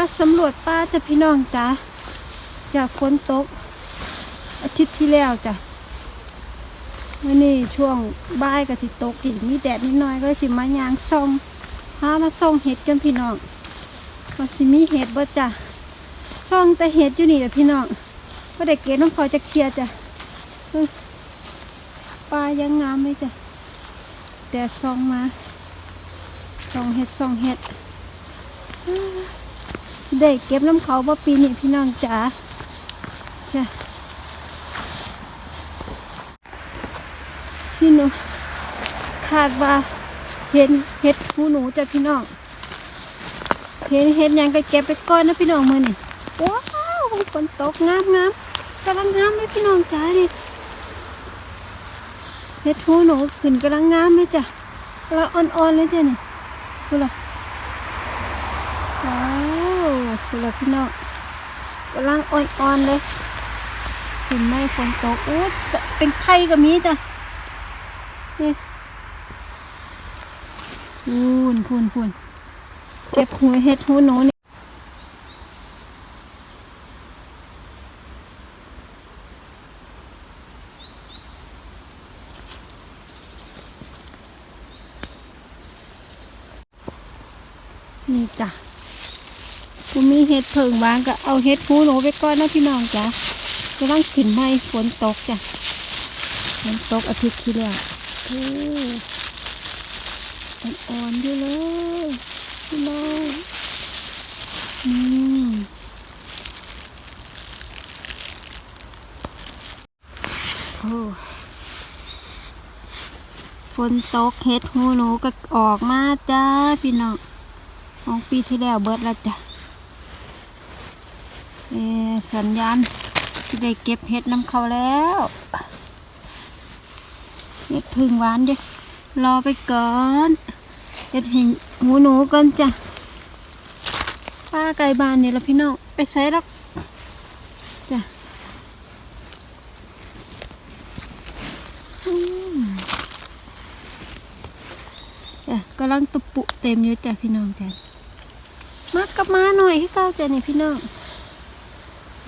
าสำรวจป้าจะพี่น้องจ้ะจากฝนตก อาทิตย์ที่แล้วจ้ะมื่อนี้ช่วงบ่ายกับสิตกอีกมีแดดนิดหน่อยก็สิมายางส่องพามาส่องเห็ดกันพี่น้องว่าสิมีเห็ดบ่จ้ะส่องแต่เห็ดอยู่นี่แหละพี่น้องก็ได้เกณฑ์น้องพอจักเชียร์จ้ะเอ้ยปลายังงามเลยจ้ะแดดส่องมาส่องเห็ดส่องเห็ด ได้เก็บน้ำเขาบ่ปีนี้พี่น้องจ๋าจ้ะพี่หนูคาดว่าเห็นเห็ดหูหนูจ้ะพี่น้อง เห็นเห็ดยังก็เก็บไปก่อนนะพี่น้องมือนี่ว้าวฝนตกงามงามกำลังงามเลยพี่น้องจ๋านี่เห็ดหูหนูขึ้นกำลังงามเลยจ้ะกำลังอ่อนๆเลยจ้ะนี่ดูล่ะ ว้าวคุณล่ะพี่น้องกำลังอ่อนๆเลยเห็นไหมฝนตกโอ้เป็นไข่ก็มีจ้ะนี่พูนพูนพูนเก็บหัวเห็ดหูหนูนี่นี่จ้ะ กูมีเห็ดเผิงบางก็เอาเห็ดหูหนูไปก่อนนะพี่น้องจ้ะกำลังขึ้นไหมฝนตกจ้ะฝนตกอาทิตย์ที่แล้วโอ้อ่อนๆอยู่เลยพี่น้องอืมโอ้ฝนตกเห็ดหูหนูก็ออกมาจ้าพี่น้องของปีที่แล้วเบิดแล้วจ้ะ เอสัญญาณที่ได้เก็บเห็ดน้ำเขาแล้วเห็ดพึ่งหวานเด้อรอไปก่อนเห็ดหิงหูหนูก่อนจ้ะป้าไก่บานนี่ละพี่น้องไปใส่ลักจ้ะอืมจ้ะกำลังตุปุเต็มอยู่จ้ะพี่น้องจ้ะมากกับมาหน่อยให้เก้าจ้ะนี่พี่น้อง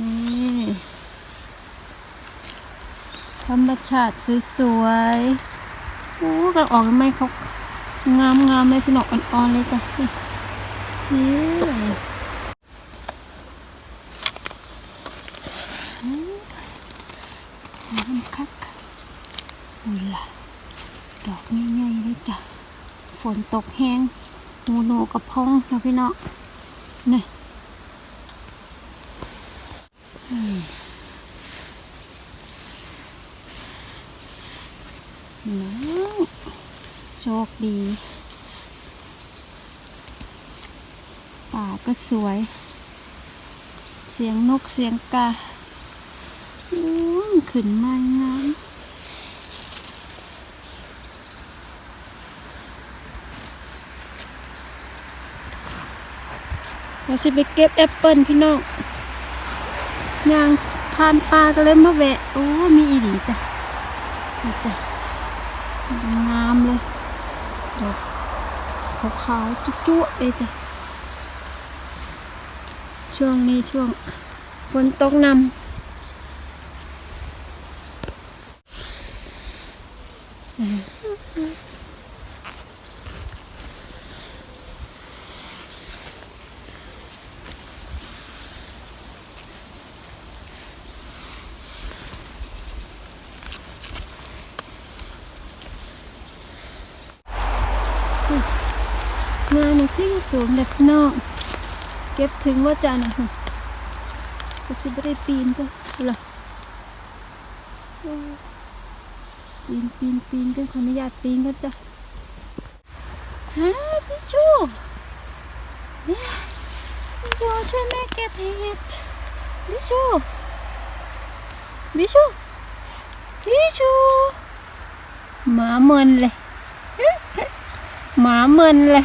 นี่ธรรมชาติสวยๆโอ้กระออกไหมเขางามงามเลยพี่น้องอ่อนๆเลยจ้ะนี่ยน้ำคักนี่ล่ะดอกใหญ่ๆเลยจ้ะ ฝนตกแห้งหูโนกระพองนะพี่น้องนี่องโช คดี ป่าก็สวย เสียงนกเสียงกาขึ้นมางามเราสิไปเก็บแอปเปิลพี่น้องยางผ่านป่าก็เลยมาแวะ โอ้ มีอีหลีจ้ะจ้ะงามเลย ดอกขาวๆจุ๊ๆเลยจ้ะ ช่วงนี้ช่วงฝนตกนำ งานในที่สูงแบบนอกเก็บถึงว่าจานอะก็สิไม่ได้ปีนก็เหรอปีนปีนปีนกันขออนุญาตปีนกันจ้ะฮะพี่ชูเนี่ยพี่ชูช่วยแม่เก็บเห็ดพี่ชูพี่ชูพี่ชูหมาเมินเลยหมาเมินเลย